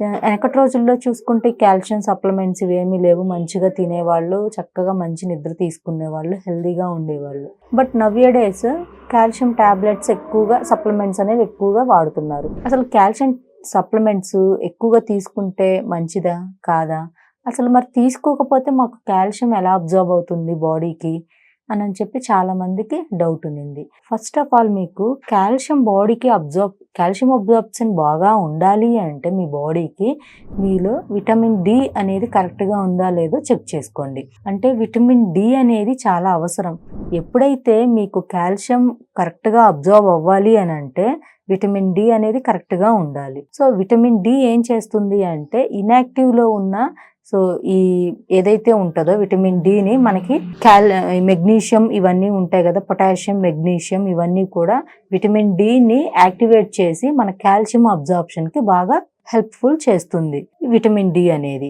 వెనకటి రోజుల్లో చూసుకుంటే కాల్షియం సప్లిమెంట్స్ ఇవేమీ లేవు. మంచిగా తినేవాళ్ళు చక్కగా మంచి నిద్ర తీసుకునేవాళ్ళు హెల్దీగా ఉండేవాళ్ళు. But nowadays calcium tablets ఎక్కువగా సప్లిమెంట్స్ అనేవి ఎక్కువగా వాడుతున్నారు. అసలు కాల్షియం సప్లిమెంట్స్ ఎక్కువగా తీసుకుంటే మంచిదా? కాదా? అసలు మరి తీసుకోకపోతే మాకు కాల్షియం ఎలా అబ్జర్వ్ అవుతుంది బాడీకి? అని అని చెప్పి చాలా మందికి డౌట్ ఉంది ఫస్ట్ ఆఫ్ ఆల్ మీకు కాల్షియం బాడీకి అబ్జర్బ్ కాల్షియం అబ్జర్బ్షన్ బాగా ఉండాలి అంటే మీ బాడీకి మీలో విటమిన్ డి అనేది కరెక్ట్గా ఉందా లేదో చెక్ చేసుకోండి. అంటే విటమిన్ డి అనేది చాలా అవసరం. ఎప్పుడైతే మీకు కాల్షియం కరెక్ట్గా అబ్జర్వ్ అవ్వాలి అని అంటే విటమిన్ డి అనేది కరెక్ట్గా ఉండాలి. సో విటమిన్ డి ఏం చేస్తుంది అంటే ఇనాక్టివ్లో ఉన్న సో ఈ ఏదైతే ఉంటుందో విటమిన్ డిని మనకి క్యాల్ మెగ్నీషియం ఇవన్నీ ఉంటాయి కదా పొటాషియం మెగ్నీషియం ఇవన్నీ కూడా విటమిన్ డిని యాక్టివేట్ చేసి మన కాల్షియం అబ్జార్ప్షన్కి బాగా హెల్ప్ఫుల్ చేస్తుంది విటమిన్ డి అనేది.